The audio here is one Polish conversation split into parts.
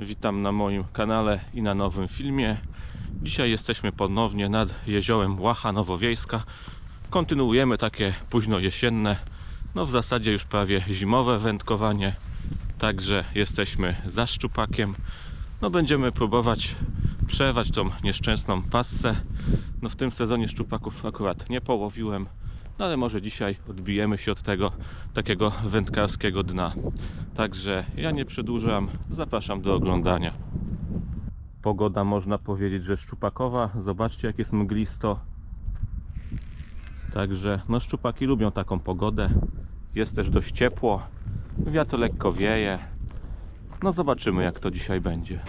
Witam na moim kanale i na nowym filmie. Dzisiaj jesteśmy ponownie nad jeziorem Łacha Nowowiejska. Kontynuujemy takie późno jesienne, no w zasadzie już prawie zimowe wędkowanie. Także jesteśmy za szczupakiem. No będziemy próbować przerwać tą nieszczęsną passę. No w tym sezonie szczupaków akurat nie połowiłem, no ale może dzisiaj odbijemy się od tego takiego wędkarskiego dna. Także ja nie przedłużam, zapraszam do oglądania. Pogoda można powiedzieć, że szczupakowa. Zobaczcie jak jest mglisto. Także no szczupaki lubią taką pogodę. Jest też dość ciepło. Wiatr lekko wieje. No zobaczymy jak to dzisiaj będzie.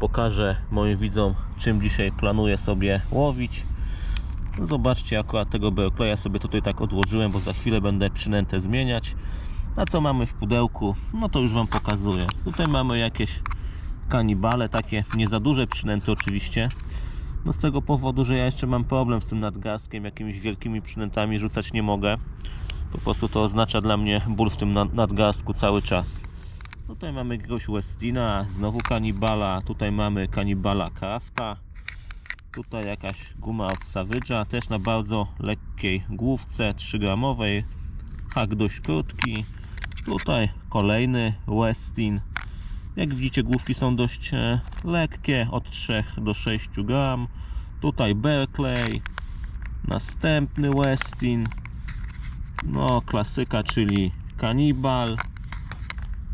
Pokażę moim widzom czym dzisiaj planuję sobie łowić. Zobaczcie, akurat tego beokleja sobie tutaj tak odłożyłem, bo za chwilę będę przynętę zmieniać. A co mamy w pudełku? No to już Wam pokazuję. Tutaj mamy jakieś kanibale, takie nie za duże przynęty oczywiście. No z tego powodu, że ja jeszcze mam problem z tym nadgarstkiem, jakimiś wielkimi przynętami rzucać nie mogę. Po prostu to oznacza dla mnie ból w tym nad- nadgarstku cały czas. Tutaj mamy jakiegoś Westina, znowu kanibala, tutaj mamy kanibala Crafta. Tutaj jakaś guma od Savage'a, też na bardzo lekkiej główce 3 gramowej. Hak dość krótki. Tutaj kolejny Westin. Jak widzicie główki są dość e, lekkie, od 3 do 6 gram. Tutaj Berkeley. Następny Westin. No klasyka, czyli Kanibal.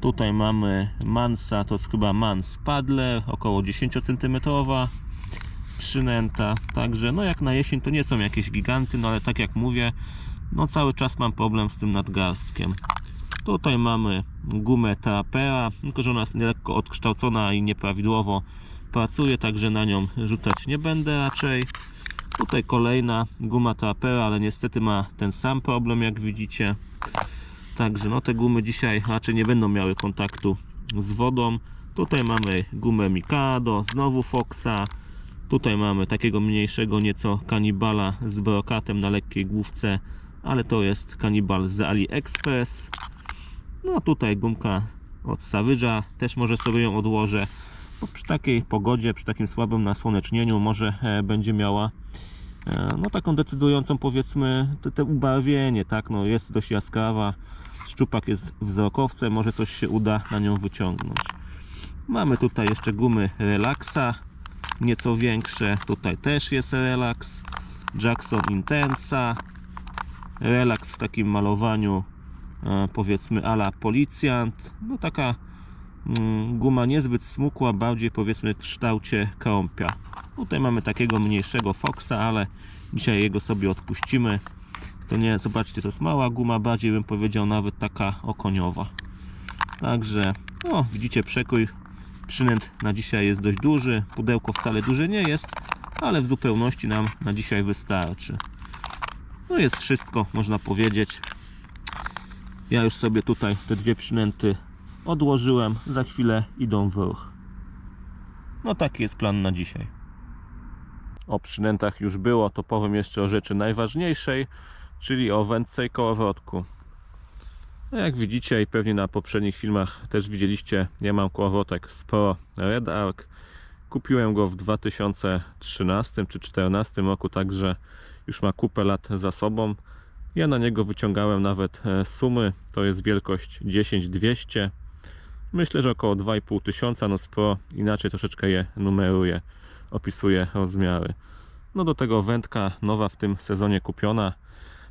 Tutaj mamy Mansa, to jest chyba Mans Paddler, około 10 cm przynęta. Także no jak na jesień to nie są jakieś giganty, no ale tak jak mówię, no cały czas mam problem z tym nadgarstkiem. Tutaj mamy gumę Trapera, tylko że ona jest lekko odkształcona i nieprawidłowo pracuje, także na nią rzucać nie będę raczej. Tutaj kolejna guma Trapera, ale niestety ma ten sam problem jak widzicie. Także no te gumy dzisiaj raczej nie będą miały kontaktu z wodą. Tutaj mamy gumę Mikado, znowu Foxa. Tutaj mamy takiego mniejszego nieco kanibala z brokatem na lekkiej główce, ale to jest kanibal z AliExpress. No tutaj gumka od Savage'a, też może sobie ją odłożę. Bo przy takiej pogodzie, przy takim słabym nasłonecznieniu może e, będzie miała e, no taką decydującą powiedzmy te, te ubarwienie, tak, no jest dość jaskrawa, szczupak jest wzrokowcem, może coś się uda na nią wyciągnąć. Mamy tutaj jeszcze gumy Relaxa, nieco większe, tutaj też jest Relax, Jackson Intensa, Relax w takim malowaniu e, powiedzmy ala policjant, no taka mm, guma niezbyt smukła, bardziej powiedzmy w kształcie krąpia. Tutaj mamy takiego mniejszego Foxa, ale dzisiaj jego sobie odpuścimy. To nie, zobaczcie, to jest mała guma, bardziej bym powiedział nawet taka okoniowa. Także, no widzicie, przekrój przynęt na dzisiaj jest dość duży. Pudełko wcale duże nie jest, ale w zupełności nam na dzisiaj wystarczy. No jest wszystko, można powiedzieć. Ja już sobie tutaj te dwie przynęty odłożyłem. Za chwilę idą w ruch. No taki jest plan na dzisiaj. O przynętach już było, to powiem jeszcze o rzeczy najważniejszej, czyli o wędce i kołowrotku. Jak widzicie i pewnie na poprzednich filmach też widzieliście, ja mam kołowrotek Spro Red Arc. Kupiłem go w 2013 czy 2014 roku, także już ma kupę lat za sobą. Ja na niego wyciągałem nawet e, sumy, to jest wielkość 10200. Myślę, że około 2,5 tysiąca, no Spro inaczej troszeczkę je numeruje, opisuje rozmiary. No do tego wędka nowa w tym sezonie kupiona.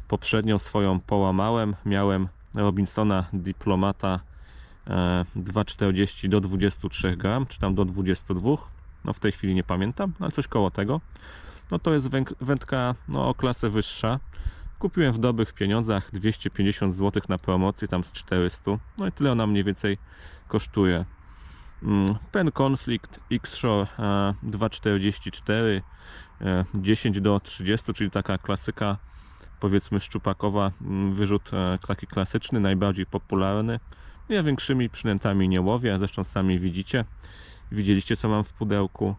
Poprzednią swoją połamałem, miałem Robinsona Diplomata e, 2,40 do 23 gram, czy tam do 22. No w tej chwili nie pamiętam, ale coś koło tego. No to jest wędka no, o klasę wyższa. Kupiłem w dobrych pieniądzach 250 zł na promocji, tam z 400. No i tyle ona mniej więcej kosztuje. Mm, Pen Conflict X-Shore e, 2,44 e, 10 do 30, czyli taka klasyka powiedzmy szczupakowa, mm, wyrzut e, taki klasyczny, najbardziej popularny. Ja większymi przynętami nie łowię, zresztą sami widzicie. Widzieliście co mam w pudełku.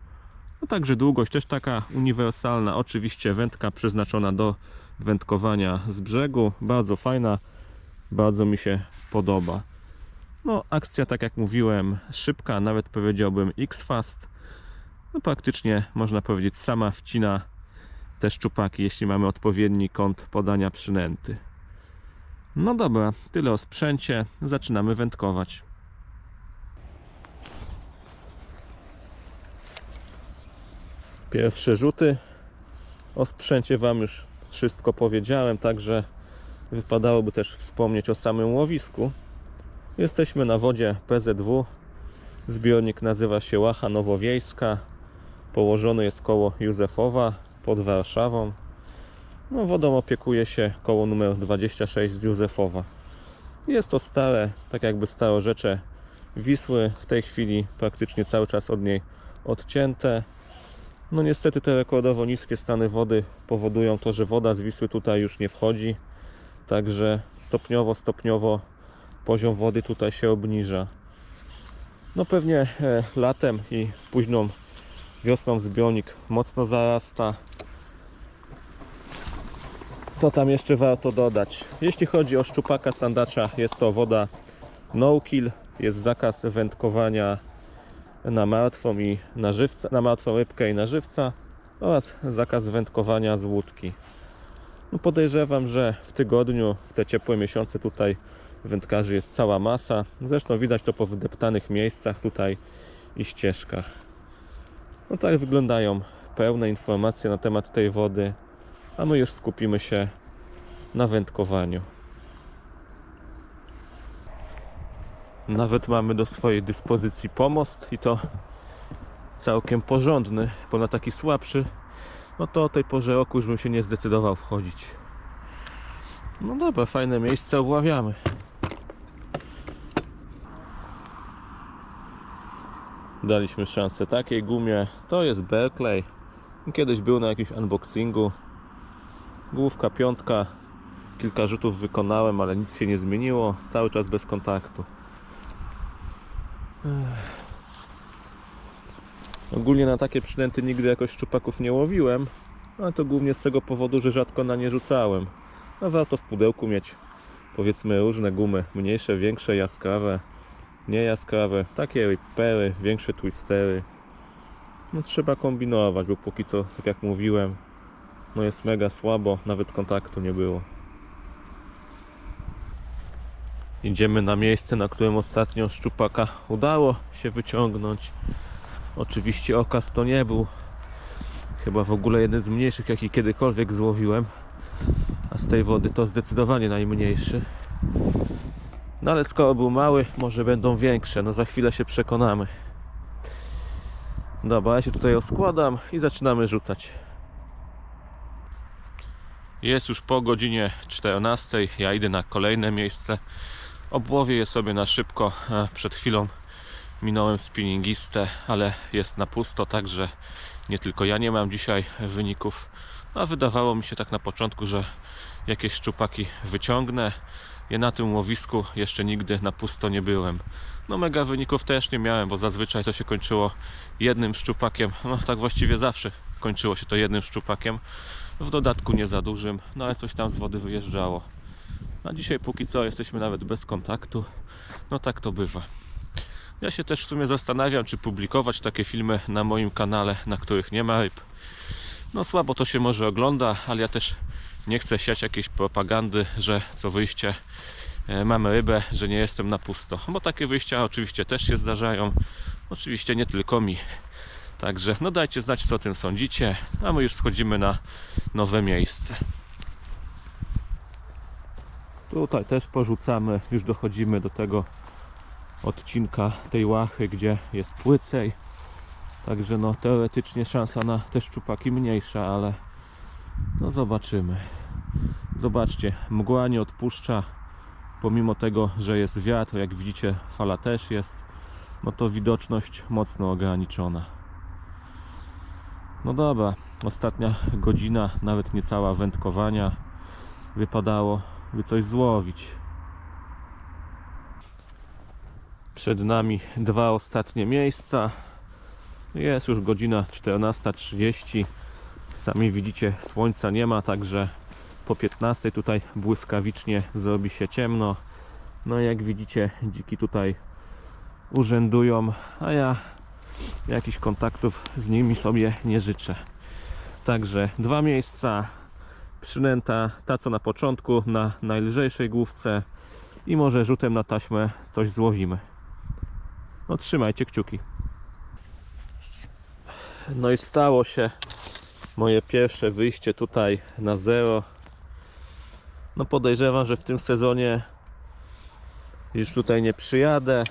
No także długość też taka uniwersalna. Oczywiście wędka przeznaczona do wędkowania z brzegu. Bardzo fajna, bardzo mi się podoba. No, akcja, tak jak mówiłem, szybka, nawet powiedziałbym X-Fast. No, praktycznie można powiedzieć, sama wcina te szczupaki, jeśli mamy odpowiedni kąt podania przynęty. No dobra, tyle o sprzęcie. Zaczynamy wędkować. Pierwsze rzuty. O sprzęcie Wam już wszystko powiedziałem, także wypadałoby też wspomnieć o samym łowisku. Jesteśmy na wodzie PZW. Zbiornik nazywa się Łacha Nowowiejska. Położony jest koło Józefowa pod Warszawą. No, wodą opiekuje się koło numer 26 z Józefowa. Jest to stare, tak jakby starorzecze Wisły. W tej chwili praktycznie cały czas od niej odcięte. No niestety te rekordowo niskie stany wody powodują to, że woda z Wisły tutaj już nie wchodzi. Także stopniowo, stopniowo poziom wody tutaj się obniża. No pewnie e, latem i późną wiosną zbiornik mocno zarasta. Co tam jeszcze warto dodać? Jeśli chodzi o szczupaka sandacza, jest to woda no kill, jest zakaz wędkowania na martwą i na żywca, na martwą rybkę i na żywca oraz zakaz wędkowania z łódki. No podejrzewam, że w tygodniu, w te ciepłe miesiące tutaj wędkarzy jest cała masa. Zresztą widać to po wydeptanych miejscach tutaj i ścieżkach. No tak wyglądają pełne informacje na temat tej wody, a my już skupimy się na wędkowaniu. Nawet mamy do swojej dyspozycji pomost i to całkiem porządny, bo na taki słabszy, no to o tej porze roku już bym się nie zdecydował wchodzić. No dobra, fajne miejsce obławiamy. Daliśmy szansę takiej gumie. To jest Berkeley. Kiedyś był na jakimś unboxingu. Główka piątka. Kilka rzutów wykonałem, ale nic się nie zmieniło. Cały czas bez kontaktu. Ogólnie na takie przynęty nigdy jakoś szczupaków nie łowiłem. Ale to głównie z tego powodu, że rzadko na nie rzucałem. No warto w pudełku mieć powiedzmy różne gumy. Mniejsze, większe, jaskrawe nie jaskrawe, takie pery, większe twistery. No trzeba kombinować, bo póki co, tak jak mówiłem, no jest mega słabo, nawet kontaktu nie było. Idziemy na miejsce, na którym ostatnio szczupaka udało się wyciągnąć. Oczywiście okaz to nie był. Chyba w ogóle jeden z mniejszych, jaki kiedykolwiek złowiłem. A z tej wody to zdecydowanie najmniejszy. No ale skoro był mały, może będą większe. No za chwilę się przekonamy. Dobra, ja się tutaj oskładam i zaczynamy rzucać. Jest już po godzinie 14. Ja idę na kolejne miejsce. Obłowię je sobie na szybko. E, Przed chwilą minąłem spinningistę, ale jest na pusto, także nie tylko ja nie mam dzisiaj wyników. A wydawało mi się tak na początku, że jakieś szczupaki wyciągnę. Ja na tym łowisku jeszcze nigdy na pusto nie byłem. No mega wyników też nie miałem, bo zazwyczaj to się kończyło jednym szczupakiem. No tak właściwie zawsze kończyło się to jednym szczupakiem. W dodatku nie za dużym, no ale coś tam z wody wyjeżdżało. A dzisiaj póki co jesteśmy nawet bez kontaktu. No tak to bywa. Ja się też w sumie zastanawiam, czy publikować takie filmy na moim kanale, na których nie ma ryb. No słabo to się może ogląda, ale ja też nie chcę siać jakiejś propagandy, że co wyjście e, mamy rybę, że nie jestem na pusto. Bo takie wyjścia oczywiście też się zdarzają. Oczywiście nie tylko mi. Także no dajcie znać co o tym sądzicie, a my już schodzimy na nowe miejsce. Tutaj też porzucamy, już dochodzimy do tego odcinka tej łachy, gdzie jest płycej. Także no teoretycznie szansa na te szczupaki mniejsza, ale no zobaczymy. Zobaczcie, mgła nie odpuszcza. Pomimo tego, że jest wiatr, jak widzicie, fala też jest, no to widoczność mocno ograniczona. No dobra, ostatnia godzina, nawet niecała wędkowania. Wypadało, by coś złowić. Przed nami dwa ostatnie miejsca. Jest już godzina 14.30. Sami widzicie, słońca nie ma, także po 15 tutaj błyskawicznie zrobi się ciemno. No jak widzicie, dziki tutaj urzędują, a ja jakichś kontaktów z nimi sobie nie życzę. Także dwa miejsca, przynęta, ta co na początku, na najlżejszej główce i może rzutem na taśmę coś złowimy. No trzymajcie kciuki. No i stało się moje pierwsze wyjście tutaj na zero. No podejrzewam, że w tym sezonie już tutaj nie przyjadę,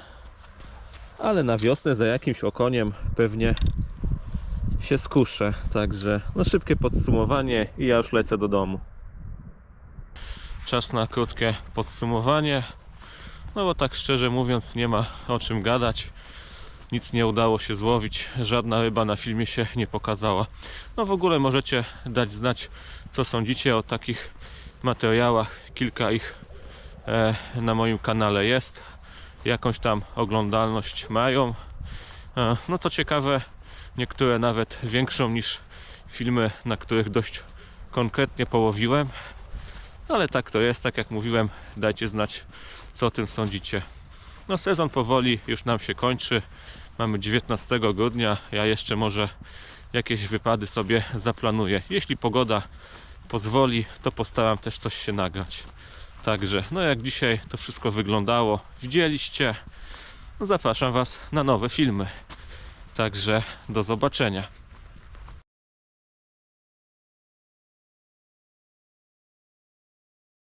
ale na wiosnę za jakimś okoniem pewnie się skuszę. Także no szybkie podsumowanie i ja już lecę do domu. Czas na krótkie podsumowanie. No bo tak szczerze mówiąc nie ma o czym gadać. Nic nie udało się złowić, żadna ryba na filmie się nie pokazała. No w ogóle możecie dać znać co sądzicie o takich materiałach. Kilka ich e, na moim kanale jest. Jakąś tam oglądalność mają. E, no co ciekawe, niektóre nawet większą niż filmy, na których dość konkretnie połowiłem. No ale tak to jest, tak jak mówiłem, dajcie znać co o tym sądzicie. No sezon powoli już nam się kończy. Mamy 19 grudnia. Ja jeszcze może jakieś wypady sobie zaplanuję. Jeśli pogoda pozwoli, to postaram też coś się nagrać. Także, no jak dzisiaj to wszystko wyglądało, widzieliście. No zapraszam Was na nowe filmy. Także do zobaczenia.